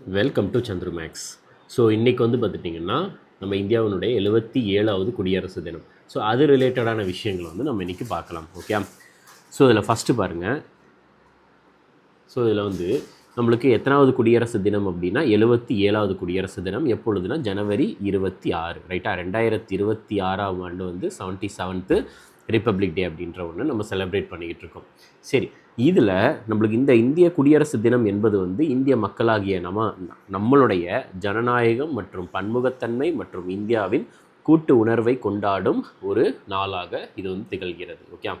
Welcome to Chandru maths so இன்றைக்கி வந்து பார்த்துட்டிங்கன்னா நம்ம இந்தியாவினுடைய எழுபத்தி ஏழாவது குடியரசு தினம். ஸோ அது ரிலேட்டடான விஷயங்களை வந்து நம்ம இன்றைக்கி பார்க்கலாம் ஓகே ஸோ இதில் ஃபஸ்ட்டு பாருங்கள் ஸோ இதில் வந்து நம்மளுக்கு எத்தனாவது குடியரசு தினம் அப்படின்னா எழுபத்தி ஏழாவது குடியரசு தினம் எப்பொழுதுனா ஜனவரி இருபத்தி ஆறு ரைட்டா ரெண்டாயிரத்தி இருபத்தி ஆறாம் ஆண்டு வந்து செவன்ட்டி செவன்த்து ரிப்பப்ளிக் டே அப்படின்ற ஒன்று நம்ம செலிப்ரேட் பண்ணிக்கிட்டு இருக்கோம். சரி இதில் நம்மளுக்கு இந்த இந்திய குடியரசு தினம் என்பது வந்து இந்திய மக்களாகிய நம்ம நம்மளுடைய ஜனநாயகம் மற்றும் பன்முகத்தன்மை மற்றும் இந்தியாவின் கூட்டு உணர்வை கொண்டாடும் ஒரு நாளாக இது வந்து திகழ்கிறது. ஓகே?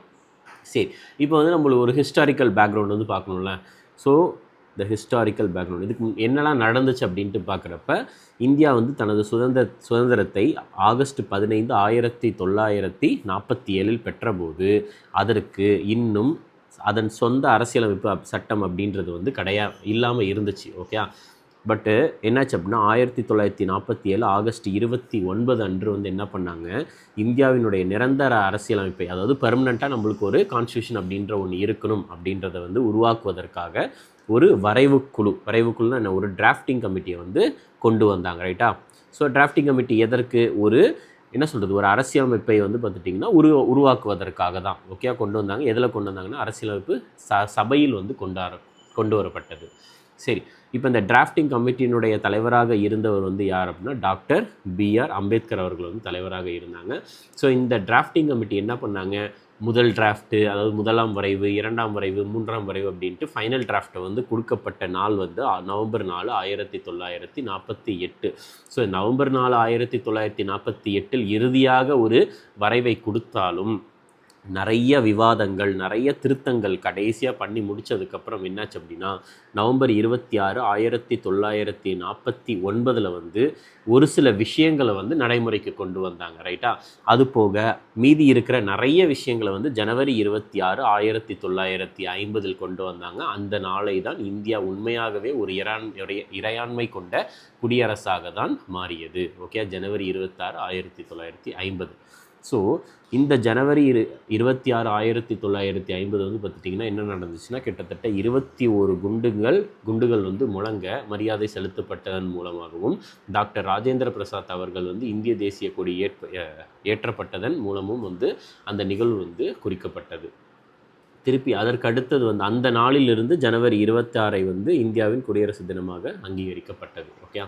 சரி. இப்போ வந்து நம்மளுக்கு ஒரு ஹிஸ்டாரிக்கல் பேக்ரவுண்ட் வந்து பார்க்கணும்ல. ஸோ த ஹிஸ்டாரிக்கல் பேக்ரவுண்ட் இதுக்கு என்னெல்லாம் நடந்துச்சு அப்படின்ட்டு பார்க்குறப்ப இந்தியா வந்து தனது சுதந்திர சுதந்திரத்தை ஆகஸ்ட் பதினைந்து ஆயிரத்தி தொள்ளாயிரத்தி நாற்பத்தி ஏழில் பெற்றபோது அதற்கு இன்னும் அதன் சொந்த அரசியலமைப்பு சட்டம் அப்படின்றது வந்து கிடையா இல்லாமல் இருந்துச்சு ஓகே பட்டு என்னாச்சு அப்படின்னா ஆயிரத்தி தொள்ளாயிரத்தி நாற்பத்தி ஏழு ஆகஸ்ட் இருபத்தி ஒன்பது அன்று வந்து என்ன பண்ணாங்க? இந்தியாவினுடைய நிரந்தர அரசியலமைப்பை அதாவது பெர்மனண்ட்டாக நம்மளுக்கு ஒரு கான்ஸ்டியூஷன் அப்படின்ற ஒன்று இருக்கணும் அப்படின்றத வந்து உருவாக்குவதற்காக ஒரு வரைவு குழு வரைவு என்ன? ஒரு டிராஃப்டிங் கமிட்டியை வந்து கொண்டு வந்தாங்க ரைட்டா ஸோ டிராஃப்டிங் கமிட்டி எதற்கு? ஒரு என்ன சொல்கிறது ஒரு அரசியலமைப்பை வந்து பார்த்துட்டிங்கன்னா உரு உருவாக்குவதற்காக தான் ஓகே கொண்டு வந்தாங்க. எதில் கொண்டு வந்தாங்கன்னா அரசியலமைப்பு ச சபையில் வந்து கொண்டாட கொண்டு வரப்பட்டது. சரி. இப்போ இந்த டிராஃப்டிங் கமிட்டியினுடைய தலைவராக இருந்தவர் வந்து யார் அப்படின்னா டாக்டர் பிஆர் அம்பேத்கர் அவர்கள் வந்து தலைவராக இருந்தாங்க. ஸோ இந்த டிராஃப்டிங் கமிட்டி என்ன பண்ணாங்க? முதல் டிராஃப்ட்டு அதாவது முதலாம் வரைவு இரண்டாம் வரைவு மூன்றாம் வரைவு அப்படின்ட்டு ஃபைனல் டிராஃப்ட்டை வந்து கொடுக்கப்பட்ட நாள் வந்து நவம்பர் நாலு ஆயிரத்தி தொள்ளாயிரத்தி நாற்பத்தி எட்டு. ஸோ நவம்பர் நாலு ஆயிரத்தி தொள்ளாயிரத்தி நாற்பத்தி எட்டில் இறுதியாக ஒரு வரைவை கொடுத்தாலும் நிறைய விவாதங்கள் நிறைய திருத்தங்கள் கடைசியாக பண்ணி முடிச்சதுக்கப்புறம் என்னாச்சு அப்படின்னா நவம்பர் இருபத்தி ஆறு ஆயிரத்தி தொள்ளாயிரத்தி நாற்பத்தி ஒன்பதில் வந்து ஒரு சில விஷயங்களை வந்து நடைமுறைக்கு கொண்டு வந்தாங்க ரைட்டா அது போக மீதி இருக்கிற நிறைய விஷயங்களை வந்து ஜனவரி இருபத்தி ஆறு ஆயிரத்தி தொள்ளாயிரத்தி ஐம்பதில் கொண்டு வந்தாங்க. அந்த நாளை தான் இந்தியா உண்மையாகவே ஒரு இரான் இறையாண்மை கொண்ட குடியரசாக தான் மாறியது. ஓகே ஜனவரி இருபத்தாறு ஆயிரத்தி தொள்ளாயிரத்தி ஐம்பது. ஸோ இந்த ஜனவரி இரு இருபத்தி ஆறு ஆயிரத்தி தொள்ளாயிரத்தி ஐம்பது வந்து பார்த்துட்டிங்கன்னா என்ன நடந்துச்சுன்னா கிட்டத்தட்ட இருபத்தி ஒரு குண்டுகள் குண்டுகள் வந்து முழங்க மரியாதை செலுத்தப்பட்டதன் மூலமாகவும் டாக்டர் ராஜேந்திர பிரசாத் அவர்கள் வந்து இந்திய தேசிய கொடி ஏற்ப ஏற்றப்பட்டதன் மூலமும் வந்து அந்த நிகழ்வு வந்து குறிக்கப்பட்டது. திருப்பி அதற்கு அடுத்தது வந்து அந்த நாளிலிருந்து ஜனவரி இருபத்தாறை வந்து இந்தியாவின் குடியரசு தினமாக அங்கீகரிக்கப்பட்டது. ஓகே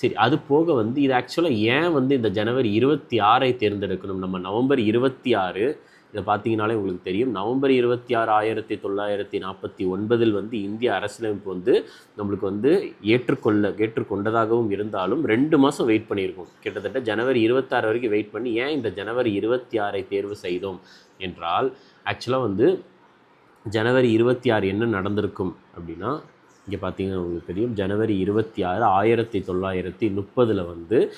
சரி அது போக வந்து இது ஆக்சுவலாக ஏன் வந்து இந்த ஜனவரி இருபத்தி ஆறை தேர்ந்தெடுக்கணும்? நம்ம நவம்பர் இருபத்தி ஆறு இதை பார்த்தீங்கனாலே உங்களுக்கு தெரியும். நவம்பர் இருபத்தி ஆறு ஆயிரத்தி தொள்ளாயிரத்தி நாற்பத்தி ஒன்பதில் வந்து இந்திய அரசியலமைப்பு வந்து நம்மளுக்கு வந்து ஏற்றுக்கொள்ள ஏற்றுக்கொண்டதாகவும் இருந்தாலும் ரெண்டு மாதம் வெயிட் பண்ணியிருக்கோம். கிட்டத்தட்ட ஜனவரி இருபத்தாறு வரைக்கும் வெயிட் பண்ணி ஏன் இந்த ஜனவரி இருபத்தி ஆறை தேர்வு செய்தோம்? என்றால் ஆக்சுவலாக வந்து ஜனவரி இருபத்தி ஆறு என்ன நடந்திருக்கும் அப்படின்னா இங்கே பார்த்தீங்கன்னா உங்களுக்கு தெரியும். ஜனவரி இருபத்தி ஆறு ஆயிரத்தி தொள்ளாயிரத்தி முப்பதில் வந்து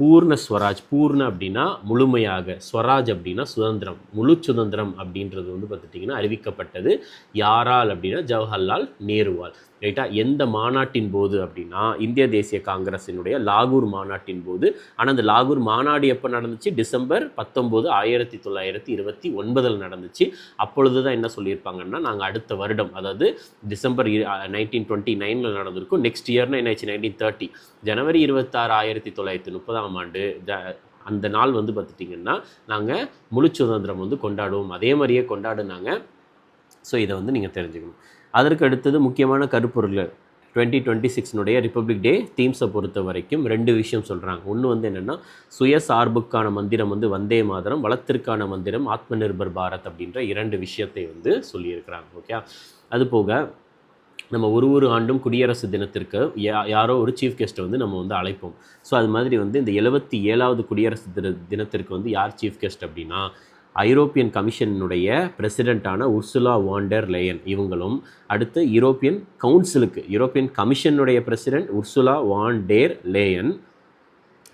பூர்ண ஸ்வராஜ் பூர்ண அப்படின்னா முழுமையாக ஸ்வராஜ் அப்படின்னா சுதந்திரம் முழு சுதந்திரம் அப்படின்றது வந்து பார்த்துட்டிங்கன்னா அறிவிக்கப்பட்டது. யாரால் அப்படின்னா ஜவஹர்லால் நேருவால். ரைட்டா? எந்த மாநாட்டின் போது அப்படின்னா இந்திய தேசிய காங்கிரஸினுடைய லாகூர் மாநாட்டின் போது ஆனால் அந்த லாகூர் மாநாடு எப்போ நடந்துச்சு? டிசம்பர் பத்தொம்போது ஆயிரத்தி தொள்ளாயிரத்தி இருபத்தி ஒன்பதில் நடந்துச்சு. அப்பொழுது தான் என்ன சொல்லியிருப்பாங்கன்னா நாங்கள் அடுத்த வருடம் அதாவது டிசம்பர் நைன்டீன் டுவெண்ட்டி நைனில் நடந்திருக்கும். நெக்ஸ்ட் இயர்னா என்னாச்சு? நைன்டீன் தேர்ட்டி ஜனவரி இருபத்தாறு ஆயிரத்தி தொள்ளாயிரத்தி முப்பதாம் ஆண்டு அந்த நாள் வந்து பார்த்துட்டிங்கன்னா நாங்கள் முழு சுதந்திரம் வந்து கொண்டாடுவோம். அதே மாதிரியே கொண்டாடுனாங்க. ஸோ இதை வந்து நீங்கள் தெரிஞ்சுக்கணும். அதற்கு அடுத்தது முக்கியமான கருப்பொருள்கள். டுவெண்ட்டி டுவெண்ட்டி சிக்ஸ்னுடைய ரிப்பப்ளிக் டே தீம்ஸை பொறுத்த வரைக்கும் ரெண்டு விஷயம் சொல்கிறாங்க ஒன்று வந்து என்னென்னா சுயசார்புக்கான மந்திரம் வந்து வந்தே மாதரம் வளத்திற்கான மந்திரம் ஆத்ம நிர்பர் பாரத் அப்படின்ற இரண்டு விஷயத்தை வந்து சொல்லியிருக்கிறாங்க. ஓகே? அது போக நம்ம ஒரு ஒரு ஆண்டும் குடியரசு தினத்திற்கு யா யாரோ ஒரு சீஃப் கெஸ்ட்டை வந்து நம்ம வந்து அழைப்போம். ஸோ அது மாதிரி வந்து இந்த எழுபத்தி ஏழாவது குடியரசு தின தினத்திற்கு வந்து யார் சீஃப் கெஸ்ட் அப்படின்னா ஐரோப்பியன் கமிஷனுடைய பிரசிடெண்ட்டான உர்சுலா வாண்டர் லேயன் இவங்களும் அடுத்து யூரோப்பியன் கவுன்சிலுக்கு European கமிஷனுடைய president Ursula von der Leyen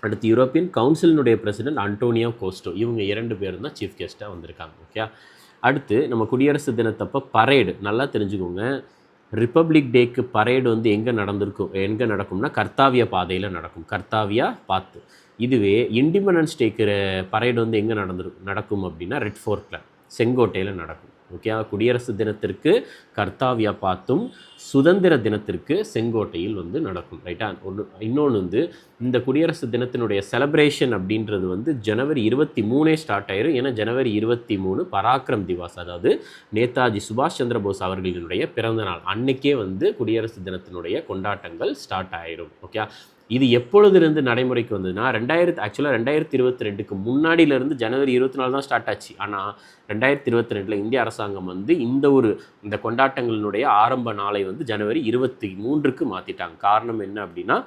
அடுத்து யூரோப்பியன் கவுன்சிலினுடைய பிரசிடெண்ட் அன்டோனியோ கோஸ்டோ இவங்க இரண்டு பேரும் தான் சீஃப் கெஸ்ட்டாக வந்திருக்காங்க ஓகே அடுத்து நம்ம குடியரசு தினத்தப்போ பரேடு நல்லா தெரிஞ்சுக்கோங்க. ரிப்பப்ளிக் டேக்கு பரேடு வந்து எங்கே நடந்திருக்கும் எங்கே நடக்கும்னா கர்த்தாவிய பாதையில் நடக்கும் கர்த்தாவியா பாத்து. இதுவே இண்டிபெண்டன்ஸ் டேக்கிற பரேடு வந்து எங்கே நடந்திருக்கும் நடக்கும் அப்படின்னா ரெட் ஃபோர்ட்டில் செங்கோட்டையில் நடக்கும். ஓகே குடியரசு தினத்திற்கு கர்த்தாவியா பார்த்தும் சுதந்திர தினத்திற்கு செங்கோட்டையில் வந்து நடக்கும் ரைட்டா ஒன்று இன்னொன்று வந்து இந்த குடியரசு தினத்தினுடைய செலப்ரேஷன் அப்படின்றது வந்து ஜனவரி இருபத்தி மூணே ஸ்டார்ட் ஆயிரும். ஏன்னா ஜனவரி இருபத்தி மூணு பராக்கிரம் திவாஸ் அதாவது நேதாஜி சுபாஷ் சந்திர போஸ் அவர்களினுடைய பிறந்த நாள் அன்னைக்கே வந்து குடியரசு தினத்தினுடைய கொண்டாட்டங்கள் ஸ்டார்ட் ஆயிரும் ஓகே இது எப்பொழுதுலேருந்து நடைமுறைக்கு வந்ததுன்னா ரெண்டாயிரத்து ஆக்சுவலாக ரெண்டாயிரத்தி இருபத்தி ரெண்டுக்கு முன்னாடியிலேருந்து ஜனவரி இருபத்தி நாலு தான் ஸ்டார்ட் ஆச்சு. ஆனால் ரெண்டாயிரத்தி இருபத்தி ரெண்டில் இந்திய அரசாங்கம் வந்து இந்த ஒரு இந்த கொண்டாட்டங்களினுடைய ஆரம்ப நாளை வந்து ஜனவரி இருபத்தி மூன்றுக்கு மாற்றிட்டாங்க காரணம் என்ன அப்படின்னா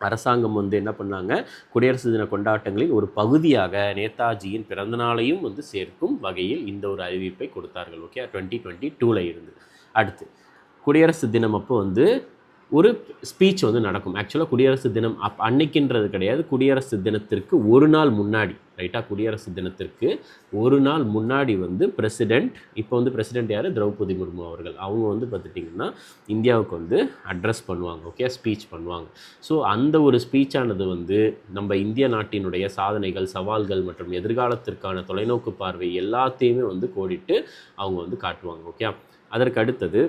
அரசாங்கம் வந்து என்ன பண்ணாங்க? குடியரசு தின கொண்டாட்டங்களின் ஒரு பகுதியாக நேதாஜியின் பிறந்தநாளையும் வந்து சேர்க்கும் வகையில் இந்த ஒரு அறிவிப்பை கொடுத்தார்கள். ஓகே டுவெண்ட்டி டுவெண்ட்டி டூவில் இருந்து. அடுத்து குடியரசு தினம் அப்போ வந்து ஒரு ஸ்பீச் வந்து நடக்கும். ஆக்சுவலாக குடியரசு தினம் அப் அன்னைக்குன்றது கிடையாது. குடியரசு தினத்திற்கு ஒரு நாள் முன்னாடி ரைட்டாக குடியரசு தினத்திற்கு ஒரு நாள் முன்னாடி வந்து பிரசிடெண்ட் இப்போ வந்து பிரசிடெண்ட் யார்? திரௌபதி முர்மு அவர்கள். அவங்க வந்து பார்த்துட்டிங்கன்னா இந்தியாவுக்கு வந்து அட்ரஸ் பண்ணுவாங்க ஓகே ஸ்பீச் பண்ணுவாங்க. ஸோ அந்த ஒரு ஸ்பீச்சானது வந்து நம்ம இந்திய நாட்டினுடைய சாதனைகள் சவால்கள் மற்றும் எதிர்காலத்திற்கான தொலைநோக்கு பார்வை எல்லாத்தையுமே வந்து கோடிட்டு அவங்க வந்து காட்டுவாங்க ஓகே அதற்கு அடுத்தது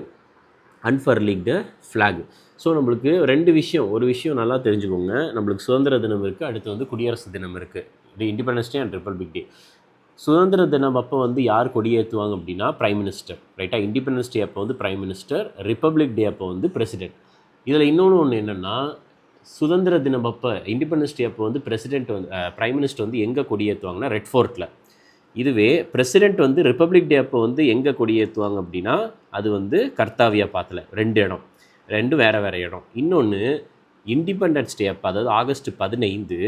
அன்ஃபர்லிங்டு ஃப்ளாக் ஸோ நம்மளுக்கு ரெண்டு விஷயம் ஒரு விஷயம் நல்லா தெரிஞ்சுக்கோங்க. நம்மளுக்கு சுதந்திர தினம் இருக்குது அடுத்து வந்து குடியரசு தினம் இருக்குது இது independence day and republic day சுதந்திர தினம் அப்போ வந்து யார் கொடியேற்றுவாங்க அப்படின்னா ப்ரைம் மினிஸ்டர் ரைட்டாக இண்டிபெண்டன்ஸ் டே அப்போ வந்து ப்ரைம் மினிஸ்டர் ரிப்பப்ளிக் டே அப்போ வந்து பிரசிடென்ட் இதில் இன்னொன்று ஒன்று என்னென்னா சுதந்திர தினம் அப்போ இண்டிபெண்டன்ஸ் டே அப்போ வந்து பிரசிடென்ட் வந்து ப்ரைம் மினிஸ்டர் வந்து எங்கே கொடியேற்றுவாங்கன்னா ரெட் ஃபோர்ட்டில் இதுவே பிரசிடெண்ட் வந்து ரிப்பப்ளிக் டே அப்போ வந்து எங்கே கொடியேற்றுவாங்க அப்படின்னா அது வந்து கர்த்தாவியா பாத்தில் ரெண்டு இடம். ரெண்டும் வேறு வேறு இடம். இன்னொன்று இண்டிபெண்டன்ஸ் டே அப்போ அதாவது ஆகஸ்ட் பதினைந்து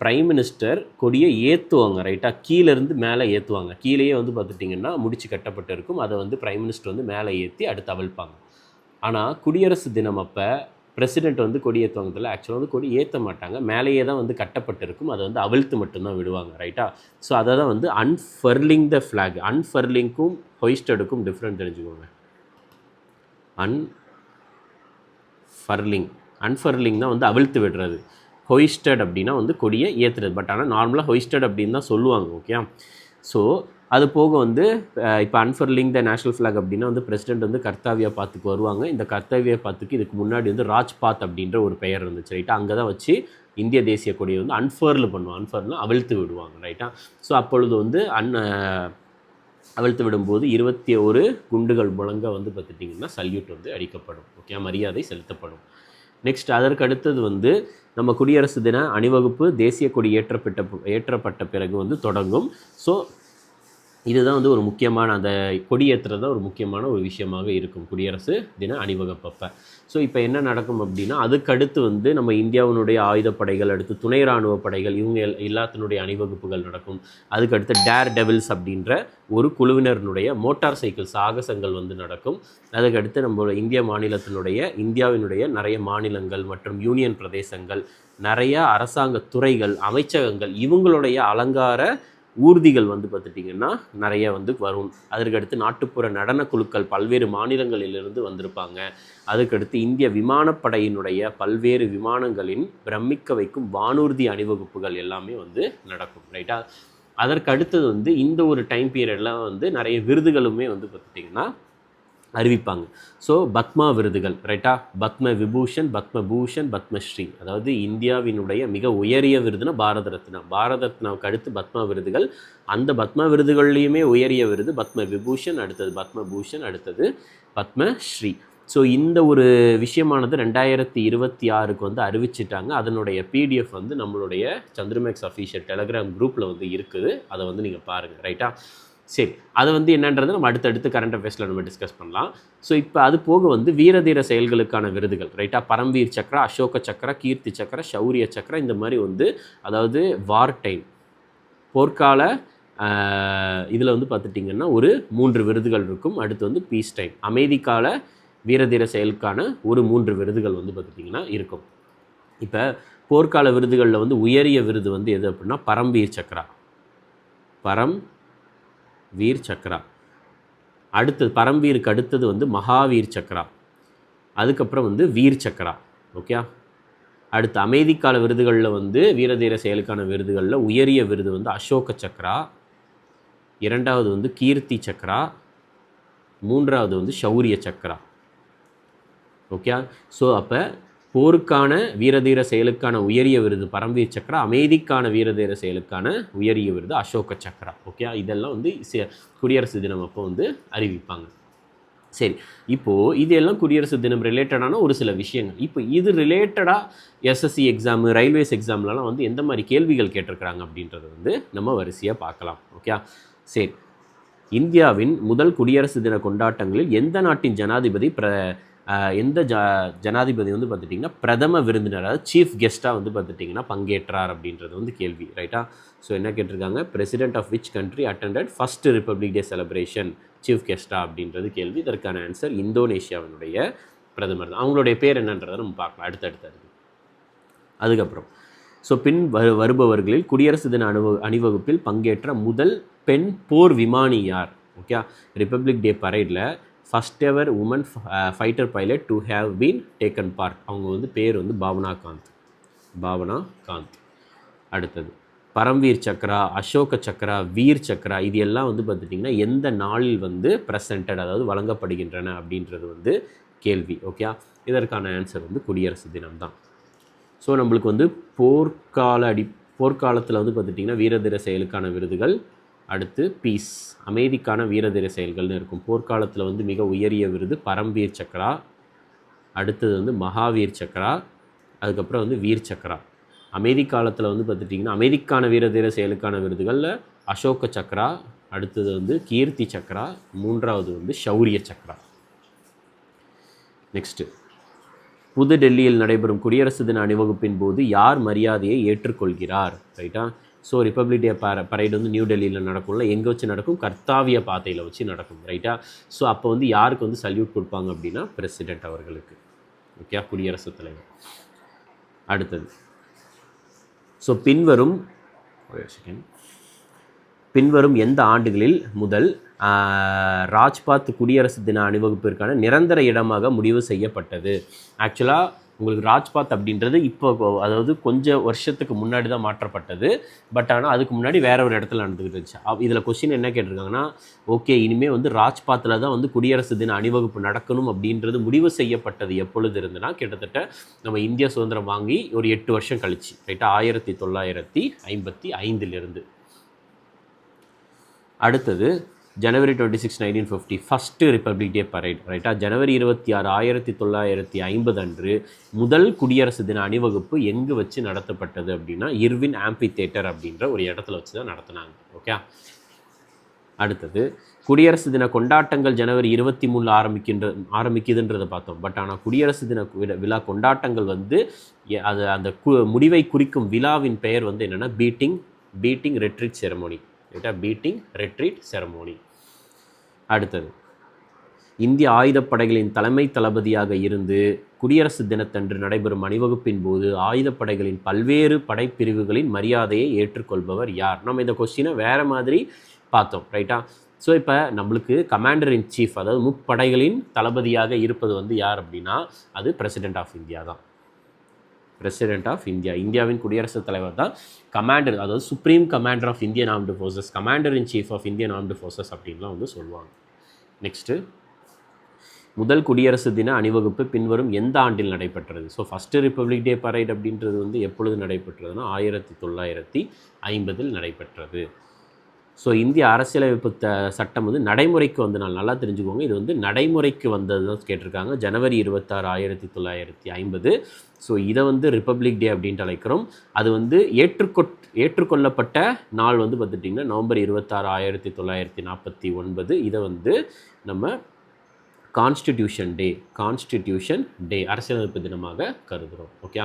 ப்ரைம் மினிஸ்டர் கொடியை ஏற்றுவாங்க ரைட்டாக கீழேருந்து மேலே ஏற்றுவாங்க கீழேயே வந்து பார்த்துட்டிங்கன்னா முடிச்சு கட்டப்பட்டு இருக்கும் அதை வந்து ப்ரைம் மினிஸ்டர் வந்து மேலே ஏற்றி அடுத்து அவிழ்ப்பாங்க. ஆனால் குடியரசு தினம் அப்போ பிரசிடென்ட் வந்து கொடி ஏற்றுவாங்கதில்ல ஆக்சுவலாக வந்து கொடி ஏற்ற மாட்டாங்க. மேலேயே தான் வந்து கட்டப்பட்டிருக்கும். அதை வந்து அவிழ்த்து மட்டும்தான் விடுவாங்க ரைட்டா ஸோ அதை தான் வந்து அன்ஃபர்லிங் த ஃப்ளாக் அன்ஃபர்லிங்க்கும் ஹொய்ஸ்டடுக்கும் டிஃப்ரெண்ட் தெரிஞ்சுக்கோங்க. அன் ஃபர்லிங் அன்ஃபர்லிங் தான் வந்து அவிழ்த்து விடுறது. ஹொய்ஸ்டட் அப்படின்னா வந்து கொடியை ஏற்றுறது பட் ஆனால் நார்மலாக ஹொய்ஸ்டட் அப்படின்னு தான் சொல்லுவாங்க ஓகே ஸோ அது போக வந்து இப்போ அன்ஃபர்லிங் த நேஷனல் ஃப்ளாக் அப்படின்னா வந்து பிரசிடென்ட் வந்து கர்த்தாவியா பாத்துக்கு வருவாங்க. இந்த கர்த்தாவியா பாத்துக்கு இதுக்கு முன்னாடி வந்து ராஜ்பாத் அப்படின்ற ஒரு பெயர் இருந்துச்சு ரைட்டா அங்கே தான் வச்சு இந்திய தேசிய கொடியை வந்து அன்ஃபர்ல பண்ணுவாங்க. அன்ஃபர்னா அவிழ்த்து விடுவாங்க ரைட்டா ஸோ அப்பொழுது வந்து அன் அவிழ்த்து விடும்போது இருபத்தி ஒரு குண்டுகள் முழங்க வந்து பார்த்துட்டிங்கன்னா சல்யூட் வந்து அடிக்கப்படும். ஓகே மரியாதை செலுத்தப்படும். நெக்ஸ்ட் அதற்கு அடுத்தது வந்து நம்ம குடியரசு தின அணிவகுப்பு தேசிய கொடி ஏற்றப்பட்ட ஏற்றப்பட்ட பிறகு வந்து தொடங்கும். ஸோ இதுதான் வந்து ஒரு முக்கியமான அந்த கொடியேற்றுறது தான் ஒரு முக்கியமான ஒரு விஷயமாக இருக்கும். குடியரசு தின அணிவகுப்பப்போ. ஸோ இப்போ என்ன நடக்கும் அப்படின்னா அதுக்கடுத்து வந்து நம்ம இந்தியாவினுடைய ஆயுதப்படைகள் அடுத்து துணை இராணுவ படைகள் இவங்க எல் எல்லாத்தினுடைய அணிவகுப்புகள் நடக்கும். அதுக்கடுத்து டேர் டெவில்ஸ் அப்படின்ற ஒரு குழுவினருடைய மோட்டார் சைக்கிள் சாகசங்கள் வந்து நடக்கும். அதுக்கடுத்து நம்ம இந்திய மாநிலத்தினுடைய இந்தியாவினுடைய நிறைய மாநிலங்கள் மற்றும் யூனியன் பிரதேசங்கள் நிறைய அரசாங்க துறைகள் அமைச்சகங்கள் இவங்களுடைய அலங்கார ஊர்திகள் வந்து பார்த்துட்டிங்கன்னா நிறைய வந்து வரும். அதற்கடுத்து நாட்டுப்புற நடன குழுக்கள் பல்வேறு மாநிலங்களிலிருந்து வந்திருப்பாங்க. அதுக்கடுத்து இந்திய விமானப்படையினுடைய பல்வேறு விமானங்களின் பிரமிக்க வைக்கும் வானூர்தி அணிவகுப்புகள் எல்லாமே வந்து நடக்கும் ரைட்டா அதற்கு அடுத்தது வந்து இந்த ஒரு டைம் பீரியட்லாம் வந்து நிறைய விருதுகளுமே வந்து பார்த்துட்டிங்கன்னா அறிவிப்பாங்க. ஸோ பத்மா விருதுகள் ரைட்டா பத்ம விபூஷன் பத்ம பூஷன் பத்மஸ்ரீ அதாவது இந்தியாவினுடைய மிக உயரிய விருதுனா பாரத ரத்னா. பாரத ரத்னாவுக்கு அடுத்து பத்மா விருதுகள். அந்த பத்மா விருதுகள்லேயுமே உயரிய விருது பத்ம விபூஷன் அடுத்தது பத்ம பூஷன் அடுத்தது பத்மஸ்ரீ ஸோ இந்த ஒரு விஷயமானது ரெண்டாயிரத்தி இருபத்தி ஆறுக்கு வந்து அறிவிச்சிட்டாங்க. அதனுடைய பிடிஎஃப் வந்து நம்மளுடைய சந்திரமேக்ஸ் அஃபீஷியல் டெலகிராம் குரூப்பில் வந்து இருக்குது. அதை வந்து நீங்கள் பாருங்கள் ரைட்டா சரி அது வந்து என்னன்றது நம்ம அடுத்தடுத்து கரண்ட் அஃபேர்ஸில் நம்ம டிஸ்கஸ் பண்ணலாம். ஸோ இப்போ அது போக வந்து வீரதீர செயல்களுக்கான விருதுகள் ரைட்டாக பரம்வீர் சக்கரா அசோக சக்கரா கீர்த்தி சக்கரா சௌரிய சக்கரா இந்த மாதிரி வந்து அதாவது வார் டைம் போர்க்கால இதில் வந்து பார்த்துட்டிங்கன்னா ஒரு மூன்று விருதுகள் இருக்கும். அடுத்து வந்து பீஸ் டைம் அமைதிக்கால வீரதீர செயலுக்கான ஒரு மூன்று விருதுகள் வந்து பார்த்துட்டிங்கன்னா இருக்கும். இப்போ போர்க்கால விருதுகளில் வந்து உயரிய விருது வந்து எது அப்படின்னா பரம்வீர் சக்கரா. பரம் வீர் சக்ரா. அடுத்தது பரம்வீருக்கு அடுத்தது வந்து மகாவீர் சக்ரா. அதுக்கப்புறம் வந்து வீர் சக்ரா. ஓகே அடுத்து அமைதிக்கால விருதுகளில் வந்து வீரதீர செயலுக்கான விருதுகளில் உயரிய விருது வந்து அசோக சக்ரா. இரண்டாவது வந்து கீர்த்தி சக்ரா. மூன்றாவது வந்து சௌரிய சக்ரா. ஓகே ஸோ அப்போ போருக்கான வீரதீர செயலுக்கான உயரிய விருது பரம்வீர் சக்கரா அமைதிக்கான வீரதீர செயலுக்கான உயரிய விருது அசோக சக்கரா. ஓகே இதெல்லாம் வந்து குடியரசு தினம் அப்போ வந்து அறிவிப்பாங்க. சரி இப்போது இது எல்லாம் குடியரசு தினம் ரிலேட்டடான ஒரு சில விஷயங்கள். இப்போ இது ரிலேட்டடாக எஸ்எஸ்சி எக்ஸாமு ரயில்வேஸ் எக்ஸாம்லலாம் வந்து எந்த மாதிரி கேள்விகள் கேட்டிருக்கிறாங்க அப்படின்றத வந்து நம்ம வரிசையாக பார்க்கலாம். ஓகே சரி இந்தியாவின் முதல் குடியரசு தின கொண்டாட்டங்களில் எந்த நாட்டின் ஜனாதிபதி பிர எந்த ஜ ஜனாதிபதி வந்து பார்த்துட்டிங்கன்னா பிரதம விருந்தினர் அதாவது சீஃப் கெஸ்ட்டாக வந்து பார்த்துட்டிங்கன்னா பங்கேற்றார் அப்படின்றது வந்து கேள்வி ரைட்டா ஸோ என்ன கேட்டிருக்காங்க? President of which country attended first republic day celebration chief கெஸ்டா அப்படின்றது கேள்வி. இதற்கான ஆன்சர் இந்தோனேஷியாவினுடைய பிரதமர் தான். அவங்களுடைய பேர் என்னன்றதை நம்ம பார்க்கலாம். அடுத்தடுத்தது அதுக்கப்புறம் ஸோ பின் வரு வருபவர்களில் குடியரசு தின அணிவ அணிவகுப்பில் பங்கேற்ற முதல் பெண் போர் விமானி யார்? Okay republic day பரேடில் first ever woman fighter pilot to have been taken part அவங்க வந்து பேர் வந்து பாவனா காந்த். பாவனா காந்த். அடுத்தது பரம்வீர் சக்ரா அசோக சக்ரா வீர் சக்ரா இது எல்லாம் வந்து பார்த்துட்டிங்கன்னா எந்த நாளில் வந்து ப்ரெசன்டட் அதாவது வழங்கப்படுகின்றன அப்படின்றது வந்து கேள்வி ஓகே இதற்கான ஆன்சர் வந்து குடியரசு தினம் தான் ஸோ நம்மளுக்கு வந்து போர்க்கால அடி போர்க்காலத்தில் வந்து பார்த்துட்டிங்கன்னா வீரதீர செயலுக்கான விருதுகள் அடுத்து பீஸ். அமைதிக்கான வீரதீர செயல்கள்னு இருக்கும். போர்க்காலத்தில் வந்து மிக உயரிய விருது பரம்வீர் சக்ரா. அடுத்தது வந்து மகாவீர் சக்ரா. அதுக்கப்புறம் வந்து வீர் சக்ரா. அமைதி காலத்தில் வந்து பார்த்துட்டிங்கன்னா அமைதிக்கான வீரதீர செயலுக்கான விருதுகளில் அசோக சக்ரா அடுத்தது வந்து கீர்த்தி சக்ரா மூன்றாவது வந்து ஷௌரிய சக்ரா. நெக்ஸ்ட்டு புதுடெல்லியில் நடைபெறும் குடியரசு தின அணிவகுப்பின் போது யார் மரியாதையை ஏற்றுக்கொள்கிறார்? ரைட்டா? ஸோ ரிப்பப்ளிக் டே பர பரேடு வந்து நியூ டெல்லியில் நடக்கும்ல எங்கே வச்சு நடக்கும்? கர்த்தாவிய பாதையில் வச்சு நடக்கும் ரைட்டா ஸோ அப்போ வந்து யாருக்கு வந்து சல்யூட் கொடுப்பாங்க அப்படின்னா பிரசிடென்ட் அவர்களுக்கு. ஓகே குடியரசுத் தலைவர். அடுத்தது. ஸோ பின்வரும் செகண்ட் பின்வரும் எந்த ஆண்டுகளில் முதல் ராஜ்பாத் குடியரசு தின அணிவகுப்பிற்கான நிரந்தர இடமாக முடிவு செய்யப்பட்டது? ஆக்சுவலாக உங்களுக்கு ராஜ்பாத் அப்படின்றது இப்போ அதாவது கொஞ்சம் வருஷத்துக்கு முன்னாடி தான் மாற்றப்பட்டது. பட் ஆனால் அதுக்கு முன்னாடி வேற ஒரு இடத்துல நடந்துக்கிட்டு இருந்துச்சு. இதில் கொஸ்டின் என்ன கேட்டிருக்காங்கன்னா ஓகே இனிமேல் வந்து ராஜ்பாத்தில் தான் வந்து குடியரசு தின அணிவகுப்பு நடக்கணும் அப்படின்றது முடிவு செய்யப்பட்டது எப்பொழுது இருந்துன்னா கிட்டத்தட்ட நம்ம இந்திய சுதந்திரம் வாங்கி ஒரு எட்டு வருஷம் கழிச்சு ரைட்டாக ஆயிரத்தி தொள்ளாயிரத்தி ஐம்பத்தி ஐந்திலிருந்து. அடுத்தது ஜனவரி twenty six nineteen fifty first republic day parade ரைட்டா ஜனவரி இருபத்தி ஆறு ஆயிரத்தி தொள்ளாயிரத்தி ஐம்பது அன்று முதல் குடியரசு தின அணிவகுப்பு எங்கு வச்சு நடத்தப்பட்டது அப்படின்னா இர்வின் ஆம்பி தேட்டர் அப்படின்ற ஒரு இடத்துல வச்சு தான் நடத்தினாங்க ஓகே அடுத்தது குடியரசு தின கொண்டாட்டங்கள் ஜனவரி இருபத்தி மூணில் ஆரம்பிக்கின்ற ஆரம்பிக்குதுன்றதை பார்த்தோம். பட் ஆனால் குடியரசு தின விழா கொண்டாட்டங்கள் வந்து எ- அது அந்த கு முடிவை குறிக்கும் விழாவின் பெயர் வந்து என்னென்னா பீட்டிங் பீட்டிங் ரெட்ரீட் செரமோனி ரைட்டா பீட்டிங் ரெட்ரீட் செரமோனி அடுத்தது. இந்திய ஆயுதப்படைகளின் தலைமை தளபதியாக இருந்து குடியரசு தினத்தன்று நடைபெறும் அணிவகுப்பின் போது ஆயுதப்படைகளின் பல்வேறு படைப்பிரிவுகளின் மரியாதையை ஏற்றுக்கொள்பவர் யார்? நம்ம இந்த கொஸ்டினை வேற மாதிரி பார்த்தோம் ரைட்டா ஸோ இப்போ நம்மளுக்கு கமாண்டர் இன் சீஃப் அதாவது முப்படைகளின் தளபதியாக இருப்பது வந்து யார் அப்படின்னா அது பிரசிடென்ட் ஆஃப் இந்தியா தான். பிரசிடென்ட் ஆஃப் இந்தியா இந்தியாவின் குடியரசுத் தலைவர் தான் கமாண்டர் அதாவது supreme commander of Indian armed forces commander in chief of Indian armed forces அப்படின்லாம் வந்து சொல்லுவாங்க. நெக்ஸ்ட்டு முதல் குடியரசு தின அணிவகுப்பு பின்வரும் எந்த ஆண்டில் நடைபெற்றது? So first republic day parade அப்படின்றது வந்து எப்பொழுது நடைபெற்றதுன்னா ஆயிரத்தி தொள்ளாயிரத்தி ஐம்பதில் நடைபெற்றது. ஸோ இந்திய அரசியலமைப்பு த சட்டம் வந்து நடைமுறைக்கு வந்து நான் நல்லா தெரிஞ்சுக்கோங்க. இது வந்து நடைமுறைக்கு வந்தது தான் கேட்டிருக்காங்க. ஜனவரி இருபத்தாறு ஆயிரத்தி தொள்ளாயிரத்தி ஐம்பது. ஸோ இதை வந்து ரிப்பப்ளிக் டே அப்படின்ட்டு அழைக்கிறோம். அது வந்து ஏற்றுக்கொட் ஏற்றுக்கொள்ளப்பட்ட நாள் வந்து பார்த்துட்டிங்கன்னா நவம்பர் இருபத்தாறு ஆயிரத்தி தொள்ளாயிரத்தி நாற்பத்தி ஒன்பது. இதை வந்து நம்ம கான்ஸ்டிடியூஷன் டே கான்ஸ்டிடியூஷன் டே அரசியலமைப்பு தினமாக கருதுகிறோம். ஓகே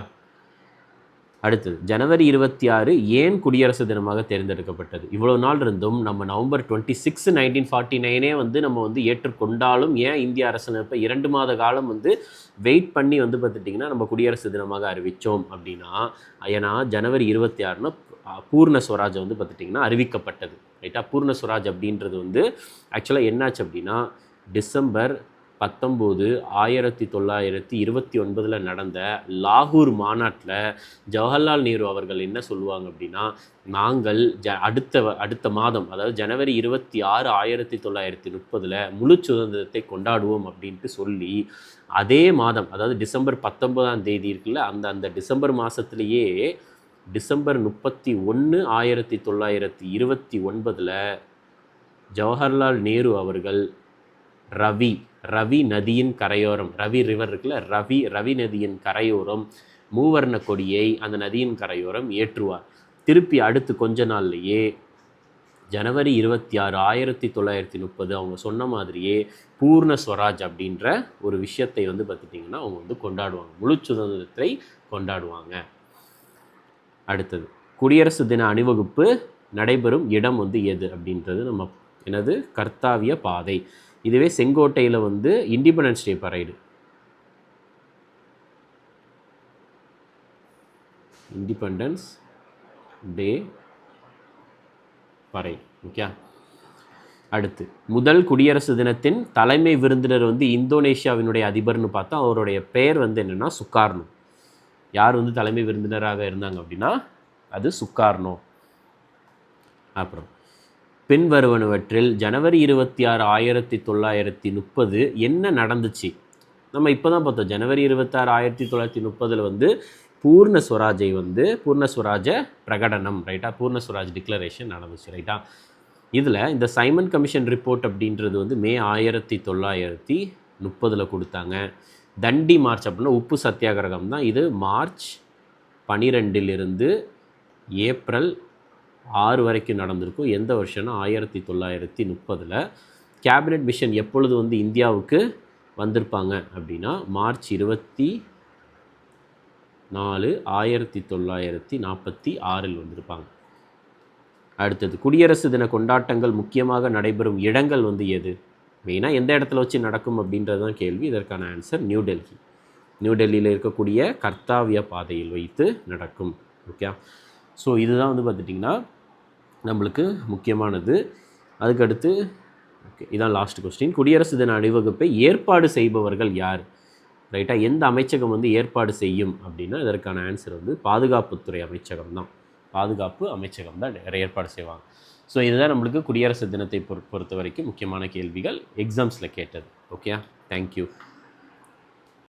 அடுத்தது ஜனவரி இருபத்தி ஆறு ஏன் குடியரசு தினமாக தேர்ந்தெடுக்கப்பட்டது? இவ்வளோ நாள் இருந்தும் நம்ம November twenty six nineteen forty nine வந்து நம்ம வந்து ஏற்றுக்கொண்டாலும் ஏன் இந்திய அரசியலமைப்பை இரண்டு மாத காலம் வந்து வெயிட் பண்ணி வந்து பார்த்துட்டிங்கன்னா நம்ம குடியரசு தினமாக அறிவித்தோம் அப்படின்னா ஏன்னா ஜனவரி இருபத்தி ஆறுனா பூர்ண ஸ்வராஜ் வந்து பார்த்துட்டிங்கன்னா அறிவிக்கப்பட்டது. ரைட்டா பூர்ண ஸ்வராஜ் அப்படின்றது வந்து ஆக்சுவலாக என்னாச்சு அப்படின்னா டிசம்பர் பத்தொம்போது ஆயிரத்தி தொள்ளாயிரத்தி இருபத்தி ஒன்பதில் நடந்த லாகூர் மாநாட்டில் ஜவஹர்லால் நேரு அவர்கள் என்ன சொல்லுவாங்க அப்படின்னா நாங்கள் ஜ அடுத்த வ- அடுத்த மாதம் அதாவது ஜனவரி இருபத்தி ஆறு ஆயிரத்தி தொள்ளாயிரத்தி முப்பதில் முழு சுதந்திரத்தை கொண்டாடுவோம் அப்படின்ட்டு சொல்லி அதே மாதம் அதாவது டிசம்பர் பத்தொன்பதாம் தேதி இருக்குல்ல அந்த அந்த டிசம்பர் மாதத்துலேயே டிசம்பர் முப்பத்தி ஒன்று ஆயிரத்தி தொள்ளாயிரத்தி இருபத்தி ஒன்பதில் ஜவஹர்லால் நேரு அவர்கள் ரவி ரவி நதியின் கரையோரம். ரவி ரிவர் இருக்குல்ல? ரவி ரவி நதியின் கரையோரம். மூவர்ண கொடியை அந்த நதியின் கரையோரம் ஏற்றுவார். திருப்பி அடுத்து கொஞ்ச நாள்லையே ஜனவரி இருபத்தி ஆறு ஆயிரத்தி தொள்ளாயிரத்தி முப்பது அவங்க சொன்ன மாதிரியே பூர்ண ஸ்வராஜ் அப்படின்ற ஒரு விஷயத்தை வந்து பார்த்துட்டிங்கன்னா அவங்க வந்து கொண்டாடுவாங்க. முழு சுதந்திரத்தை கொண்டாடுவாங்க. அடுத்தது குடியரசு தின அணிவகுப்பு நடைபெறும் இடம் வந்து எது அப்படின்றது நம்ம எனது கர்த்தாவிய பாதை. இதுவே செங்கோட்டையில் வந்து independence day parade independence day parade okay அடுத்து முதல் குடியரசு தினத்தின் தலைமை விருந்தினர் வந்து இந்தோனேஷியாவினுடைய அதிபர்னு பார்த்தா அவருடைய பெயர் வந்து என்னென்னா சுக்கார்னோ. யார் வந்து தலைமை விருந்தினராக இருந்தாங்க அப்படின்னா அது சுக்கார்னோ. அப்புறம் பின்வருவனவற்றில் ஜனவரி இருபத்தி ஆறு ஆயிரத்தி தொள்ளாயிரத்தி முப்பது என்ன நடந்துச்சு? நம்ம இப்போ தான் பார்த்தோம். ஜனவரி இருபத்தாறு ஆயிரத்தி தொள்ளாயிரத்தி முப்பதில் வந்து பூர்ண ஸ்வராஜை வந்து பூர்ண ஸ்வராஜ பிரகடனம் ரைட்டா பூர்ண ஸ்வராஜ் டிக்ளரேஷன் நடந்துச்சு ரைட்டா இதில் இந்த சைமன் கமிஷன் ரிப்போர்ட் அப்படின்றது வந்து மே ஆயிரத்தி தொள்ளாயிரத்தி முப்பதில் கொடுத்தாங்க. தண்டி மார்ச் அப்படின்னா உப்பு சத்தியாகிரகம் தான். இது மார்ச் பனிரெண்டிலிருந்து ஏப்ரல் ஆறு வரைக்கும் நடந்திருக்கும். எந்த வருஷம்னா ஆயிரத்தி தொள்ளாயிரத்தி முப்பதில் கேபினெட் மிஷன் எப்பொழுது வந்து இந்தியாவுக்கு வந்திருப்பாங்க அப்படின்னா மார்ச் இருபத்தி நாலு ஆயிரத்தி தொள்ளாயிரத்தி நாற்பத்தி ஆறில் வந்திருப்பாங்க. அடுத்தது குடியரசு தின கொண்டாட்டங்கள் முக்கியமாக நடைபெறும் இடங்கள் வந்து எது? மெயினாக எந்த இடத்துல வச்சு நடக்கும் அப்படின்றது தான் கேள்வி. இதற்கான ஆன்சர் நியூ டெல்லி. நியூ டெல்லியில் இருக்கக்கூடிய கர்த்தாவிய பாதையில் வைத்து நடக்கும். ஓகே ஸோ இதுதான் வந்து பார்த்துட்டிங்கன்னா நம்மளுக்கு முக்கியமானது. அதுக்கடுத்து ஓகே இதான் லாஸ்ட் கொஸ்டின் குடியரசு தின அணிவகுப்பை ஏற்பாடு செய்பவர்கள் யார்? ரைட்டாக எந்த அமைச்சகம் வந்து ஏற்பாடு செய்யும் அப்படின்னா இதற்கான ஆன்சர் வந்து பாதுகாப்புத்துறை அமைச்சகம் தான். பாதுகாப்பு அமைச்சகம் தான் ஏற்பாடு செய்வாங்க. ஸோ இதுதான் நம்மளுக்கு குடியரசு தினத்தை பொறு பொறுத்த வரைக்கும் முக்கியமான கேள்விகள் எக்ஸாம்ஸில் கேட்டது. Okay thank you